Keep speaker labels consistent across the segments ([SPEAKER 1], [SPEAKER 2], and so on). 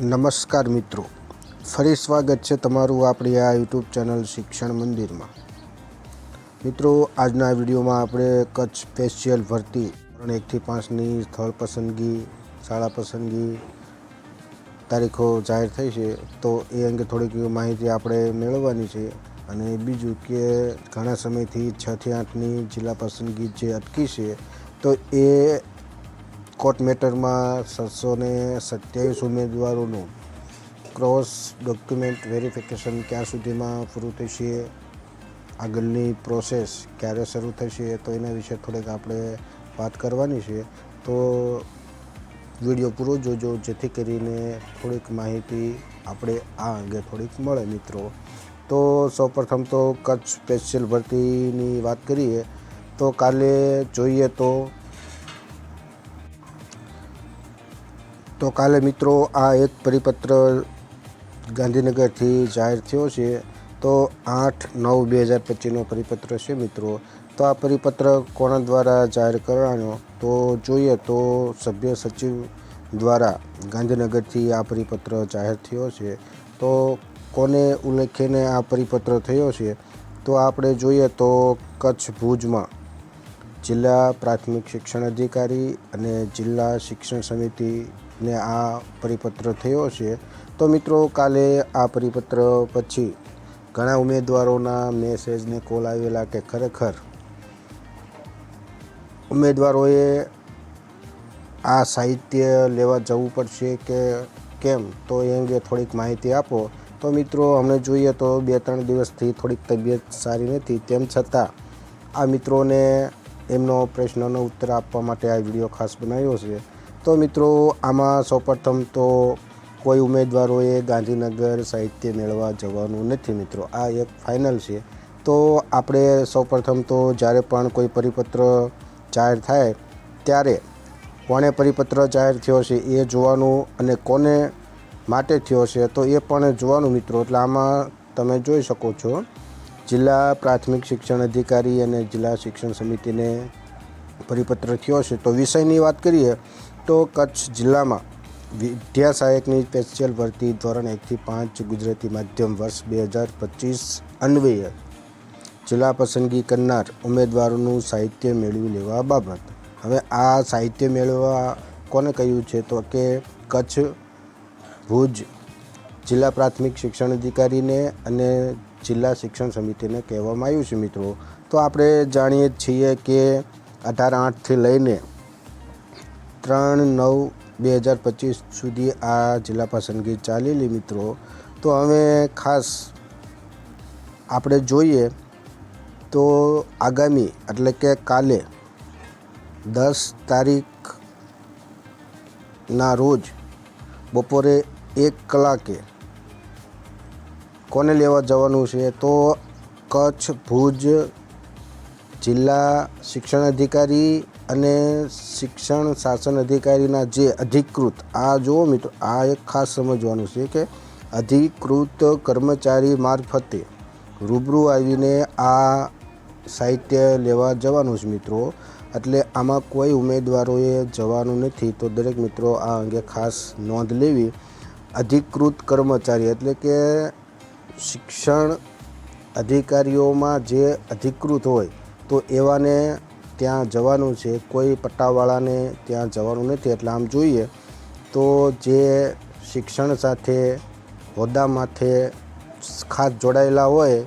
[SPEAKER 1] નમસ્કાર મિત્રો. ફરી સ્વાગત છે તમારું આપણી આ યુટ્યુબ ચેનલ શિક્ષણ મંદિરમાં. મિત્રો, આજના વિડીયોમાં આપણે કચ્છ સ્પેશિયલ ભરતી, ધોરણ એકથી પાંચની સ્થળ પસંદગી, શાળા પસંદગી તારીખો જાહેર થઈ છે. તો એ અંગે થોડીક માહિતી આપણે મેળવવાની છે. અને બીજું કે ઘણા સમયથી છથી આઠની જિલ્લા પસંદગી જે અટકી છે, તો એ કોર્ટ મેટરમાં સાતસો ને સત્યાવીસ ઉમેદવારોનું ક્રોસ ડોક્યુમેન્ટ વેરિફિકેશન ક્યાં સુધીમાં પૂરું થશે, આગળની પ્રોસેસ ક્યારે શરૂ થશે, તો એના વિશે થોડીક આપણે વાત કરવાની છે. તો વીડિયો પૂરો જોજો, જેથી કરીને થોડીક માહિતી આપણે આ અંગે થોડીક મળે મિત્રો. તો સૌપ્રથમ તો કચ્છ સ્પેશિયલ ભરતીની વાત કરીએ, તો કાલે જોઈએ તો તો કાલે મિત્રો આ એક પરિપત્ર ગાંધીનગરથી જાહેર થયો છે. તો આઠ નવ બે હજાર પચીસનો પરિપત્ર છે મિત્રો. તો આ પરિપત્ર કોના દ્વારા જાહેર કરવાનો? તો જોઈએ તો સભ્ય સચિવ દ્વારા ગાંધીનગરથી આ પરિપત્ર જાહેર થયો છે. તો કોને ઉલ્લેખીને આ પરિપત્ર થયો છે? તો આપણે જોઈએ તો કચ્છ ભુજમાં જિલ્લા પ્રાથમિક શિક્ષણ અધિકારી અને જિલ્લા શિક્ષણ સમિતિને આ પરિપત્ર થયો છે. તો મિત્રો, કાલે આ પરિપત્ર પછી ઘણા ઉમેદવારોના મેસેજને કોલ આવેલા કે ખરેખર ઉમેદવારોએ આ સાહિત્ય લેવા જવું પડશે કે કેમ? તો એ અંગે થોડીક માહિતી આપો. તો મિત્રો, અમને જોઈએ તો બે ત્રણ દિવસથી થોડીક તબિયત સારી નથી. તેમ છતાં આ મિત્રોને એમનો પ્રશ્નનો ઉત્તર આપવા માટે આ વીડિયો ખાસ બનાવ્યો છે. તો મિત્રો, આમાં સૌપ્રથમ તો કોઈ ઉમેદવારોએ ગાંધીનગર સાહિત્ય મેળવા જવાનું નથી મિત્રો. આ એક ફાઇનલ છે. તો આપણે સૌપ્રથમ તો જ્યારે પણ કોઈ પરિપત્ર જાહેર થાય, ત્યારે કોણે પરિપત્ર જાહેર થયો છે એ જોવાનું અને કોને માટે થયો છે તો એ પણ જોવાનું મિત્રો. એટલે આમાં તમે જોઈ શકો છો, જિલ્લા પ્રાથમિક શિક્ષણ અધિકારી અને જિલ્લા શિક્ષણ સમિતિને પરિપત્ર થયો છે. તો વિષયની વાત કરીએ તો કચ્છ જિલ્લામાં વિદ્યા સહાયકની સ્પેશિયલ ભરતી ધોરણ એકથી પાંચ ગુજરાતી માધ્યમ વર્ષ બે હજાર પચીસ અન્વયે જિલ્લા પસંદગી કરનાર ઉમેદવારોનું સાહિત્ય મેળવી લેવા બાબત. હવે આ સાહિત્ય મેળવવા કોને કહ્યું છે? તો કે કચ્છ ભુજ જિલ્લા પ્રાથમિક શિક્ષણ અધિકારીને અને જિલ્લા શિક્ષણ સમિતિને કહેવામાં આવ્યું છે મિત્રો. તો આપણે જાણીએ છીએ કે અઢાર આઠથી લઈને ત્રણ નવ બે હજાર પચીસ સુધી આ જિલ્લા પસંદગી ચાલેલી મિત્રો. તો હવે ખાસ આપણે જોઈએ તો આગામી એટલે કે કાલે દસ તારીખના રોજ બપોરે એક કલાકે કોને લેવા જવાનું છે તો કચ્છ ભુજ જિલ્લા શિક્ષણ અધિકારી અને શિક્ષણ, શાસન અધિકારીના જે અધિકૃત, આ જુઓ મિત્રો, આ એક ખાસ સમજવાનું છે કે અધિકૃત કર્મચારી મારફતે રૂબરૂ આવીને આ સાહિત્ય લેવા જવાનું છે મિત્રો. એટલે આમાં કોઈ ઉમેદવારોએ જવાનું નથી. તો દરેક મિત્રો આ અંગે ખાસ નોંધ લેવી. અધિકૃત કર્મચારી એટલે કે શિક્ષણ અધિકારીઓમાં જે અધિકૃત હોય, તો એવાને ત્યાં જવાનું છે, કોઈ પટ્ટાવાળાને ત્યાં જવાનું નથી. એટલે આમ જોઈએ તો જે શિક્ષણ સાથે, હોદ્દા માથે ખાસ જોડાયેલા હોય,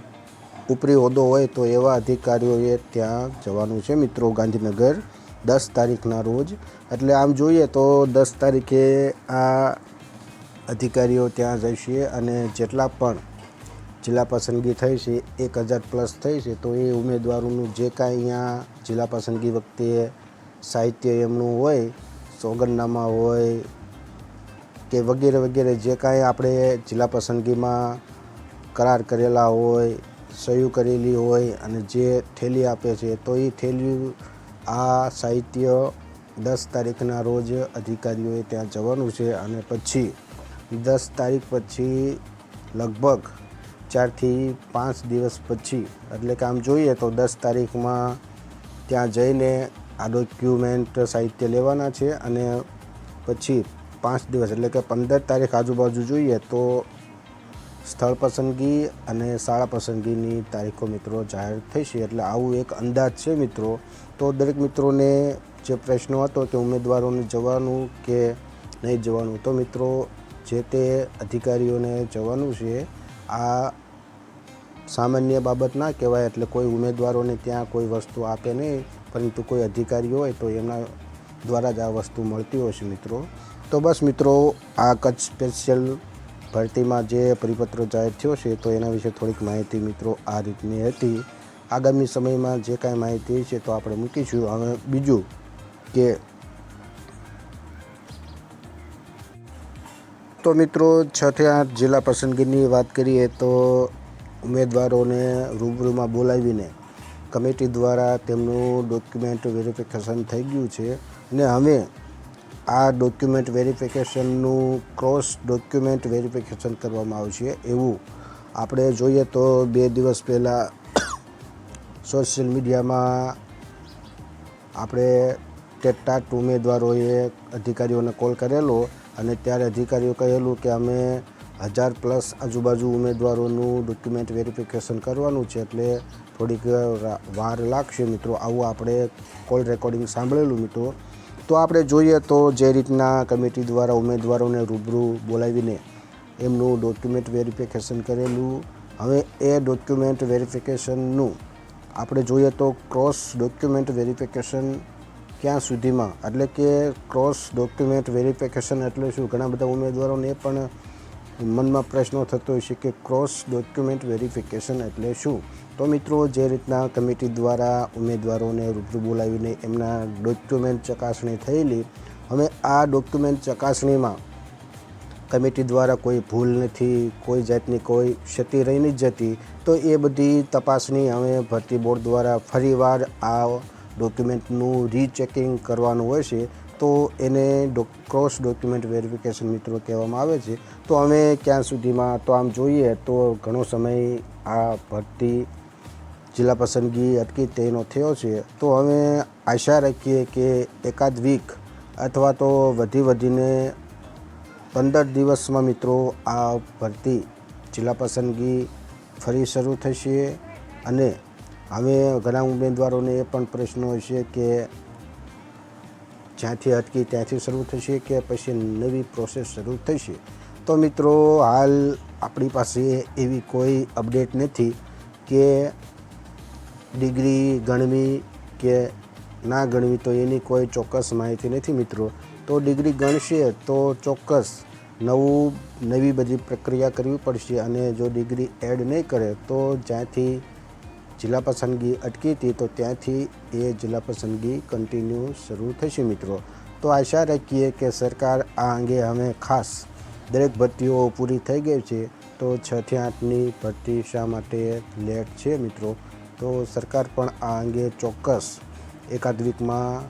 [SPEAKER 1] ઉપરી હોદ્દો હોય તો એવા અધિકારીઓએ ત્યાં જવાનું છે. મિત્રો, ગાંધીનગર દસ તારીખના રોજ. એટલે આમ જોઈએ તો દસ તારીખે આ અધિકારીઓ ત્યાં જશે અને જેટલા પણ જિલ્લા પસંદગી થઈ છે, એક હજાર પ્લસ થઈ છે, તો એ ઉમેદવારોનું જે કાંઈ અહીંયા જિલ્લા પસંદગી વખતે સાહિત્ય એમનું હોય, સોગંદનામા હોય કે વગેરે વગેરે જે કાંઈ આપણે જિલ્લા પસંદગીમાં કરાર કરેલા હોય, સહી કરેલી હોય અને જે થેલી આપે છે, તો એ થેલી આ સાહિત્ય દસ તારીખના રોજ અધિકારીઓએ ત્યાં જવાનું છે અને પછી દસ તારીખ પછી લગભગ ચારથી પાંચ દિવસ પછી, એટલે કે આમ જોઈએ તો દસ તારીખમાં ત્યાં જઈને આ ડોક્યુમેન્ટ સાહિત્ય લેવાના છે અને પછી પાંચ દિવસ, એટલે કે પંદર તારીખ આજુબાજુ જોઈએ તો સ્થળ પસંદગી અને શાળા પસંદગીની તારીખો મિત્રો જાહેર થઈ એટલે આવું એક અંદાજ છે મિત્રો. તો દરેક મિત્રોને જે પ્રશ્નો હતો કે ઉમેદવારોને જવાનું કે નહીં જવાનું, તો મિત્રો જે તે અધિકારીઓને જવાનું છે, આ સામાન્ય બાબત ના કહેવાય એટલે કોઈ ઉમેદવારોને ત્યાં કોઈ વસ્તુ આપે નહીં, પરંતુ કોઈ અધિકારી હોય તો એમના દ્વારા જ આ વસ્તુ મળતી હોય છે મિત્રો. તો બસ મિત્રો, આ કચ્છ સ્પેશિયલ ભરતીમાં જે પરિપત્ર જાહેર થયો છે તો એના વિશે થોડીક માહિતી મિત્રો આ રીતની હતી. આગામી સમયમાં જે કાંઈ માહિતી છે તો આપણે મૂકીશું. હવે બીજું કે તો મિત્રો, છ થી આઠ જિલ્લા પસંદગીની વાત કરીએ તો ઉમેદવારોને રૂબરૂમાં બોલાવીને કમિટી દ્વારા તેમનું ડોક્યુમેન્ટ વેરિફિકેશન થઈ ગયું છે અને હવે આ ડોક્યુમેન્ટ વેરિફિકેશનનું ક્રોસ ડોક્યુમેન્ટ વેરિફિકેશન કરવામાં આવશે એવું આપણે જોઈએ તો બે દિવસ પહેલાં સોશિયલ મીડિયામાં આપણે ટેટાટ ઉમેદવારોએ અધિકારીઓને કોલ કરેલો અને ત્યારે અધિકારીઓ કહેલું કે અમે હજાર પ્લસ આજુબાજુ ઉમેદવારોનું ડોક્યુમેન્ટ વેરિફિકેશન કરવાનું છે એટલે થોડીક વાર લાગશે મિત્રો. આવું આપણે કોલ રેકોર્ડિંગ સાંભળેલું મિત્રો. તો આપણે જોઈએ તો જે રીતના કમિટી દ્વારા ઉમેદવારોને રૂબરૂ બોલાવીને એમનું ડોક્યુમેન્ટ વેરિફિકેશન કરેલું. હવે એ ડોક્યુમેન્ટ વેરિફિકેશનનું આપણે જોઈએ તો ક્રોસ ડોક્યુમેન્ટ વેરિફિકેશન ક્યાં સુધીમાં? એટલે કે ક્રોસ ડોક્યુમેન્ટ વેરિફિકેશન એટલે શું? ઘણા બધા ઉમેદવારોને પણ મનમાં પ્રશ્નો થતો હોય છે કે ક્રોસ ડોક્યુમેન્ટ વેરિફિકેશન એટલે શું? તો મિત્રો, જે રીતના કમિટી દ્વારા ઉમેદવારોને રૂબરૂ બોલાવીને એમના ડોક્યુમેન્ટ ચકાસણી થયેલી, હવે આ ડોક્યુમેન્ટ ચકાસણીમાં કમિટી દ્વારા કોઈ ભૂલ નથી, કોઈ જાતની કોઈ ક્ષતિ રહી નથી જતી, તો એ બધી તપાસણી હવે ભરતી બોર્ડ દ્વારા ફરીવાર આ ડોક્યુમેન્ટનું રીચેકિંગ કરવાનું હોય છે. તો એને ક્રોસ ડોક્યુમેન્ટ વેરિફિકેશન મિત્રો કહેવામાં આવે છે. તો અમે ક્યાં સુધીમાં, તો આમ જોઈએ તો ઘણો સમય આ ભરતી, જિલ્લા પસંદગી અટકી તેનો થયો છે. તો અમે આશા રાખીએ કે એકાદ વીક અથવા તો વધી વધીને પંદર દિવસમાં મિત્રો આ ભરતી જિલ્લા પસંદગી ફરી શરૂ થશે. અને હવે ઘણા ઉમેદવારોને એ પણ પ્રશ્નો હશે કે જ્યાંથી અટકી ત્યાંથી શરૂ થશે કે પછી નવી પ્રોસેસ શરૂ થશે. તો મિત્રો, હાલ આપણી પાસે એવી કોઈ અપડેટ નથી કે ડિગ્રી ગણવી કે ના ગણવી તો એની કોઈ ચોક્કસ માહિતી નથી મિત્રો. તો ડિગ્રી ગણશે તો ચોક્કસ નવું, નવી બધી પ્રક્રિયા કરવી પડશે અને જો ડિગ્રી એડ નહીં કરે તો જ્યાંથી જિલ્લા પસંદગી અટકી હતી તો ત્યાંથી એ જિલ્લા પસંદગી કન્ટિન્યુ શરૂ થશે મિત્રો. તો આશા રાખીએ કે સરકાર આ અંગે હવે ખાસ દરેક ભરતીઓ પૂરી થઈ ગઈ છે. તો છથી આઠની ભરતી શા માટે લેટ છે મિત્રો? તો સરકાર પણ આ અંગે ચોક્કસ એકાદ વીકમાં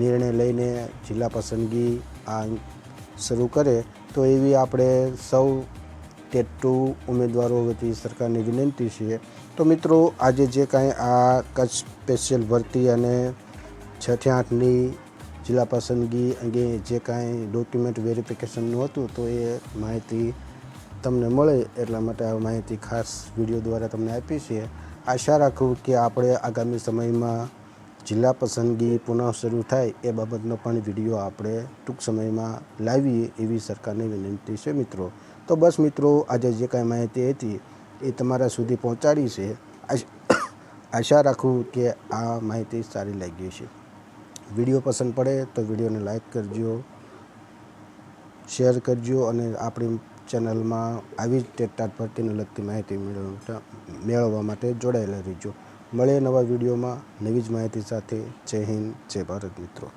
[SPEAKER 1] નિર્ણય લઈને જિલ્લા પસંદગી આ શરૂ કરે. તો એવી આપણે સૌ ટેટુ ઉમેદવારો વતી સરકારની વિનંતી છે. તો મિત્રો, આજે જે કાંઈ આ કચ્છ સ્પેશિયલ ભરતી અને છથી આઠની જિલ્લા પસંદગી અંગે જે કાંઈ ડોક્યુમેન્ટ વેરિફિકેશનનું હતું, તો એ માહિતી તમને મળે એટલા માટે આ માહિતી ખાસ વીડિયો દ્વારા તમને આપી છે. આશા રાખું કે આપણે આગામી સમયમાં જિલ્લા પસંદગી પુનઃ શરૂ થાય એ બાબતનો પણ વીડિયો આપણે ટૂંક સમયમાં લાવીએ એવી સરકારને વિનંતી છે મિત્રો. તો બસ મિત્રો, આજે જે કાંઈ માહિતી હતી એ તમારા સુધી પહોંચાડી છે. આશ- રાખું કે આ માહિતી સારી લાગી છે વીડિયો પસંદ પડે તો વિડીયોને લાઈક કરજો, શેર કરજો અને આપણી ચેનલમાં આવી જ ટેટાટ ભરતીને લગતી માહિતી મેળવતા, મેળવવા માટે જોડાયેલા રહીજો. મળે નવા વિડીયોમાં નવી જ માહિતી સાથે. જય હિન્દ, જય ભારત મિત્રો.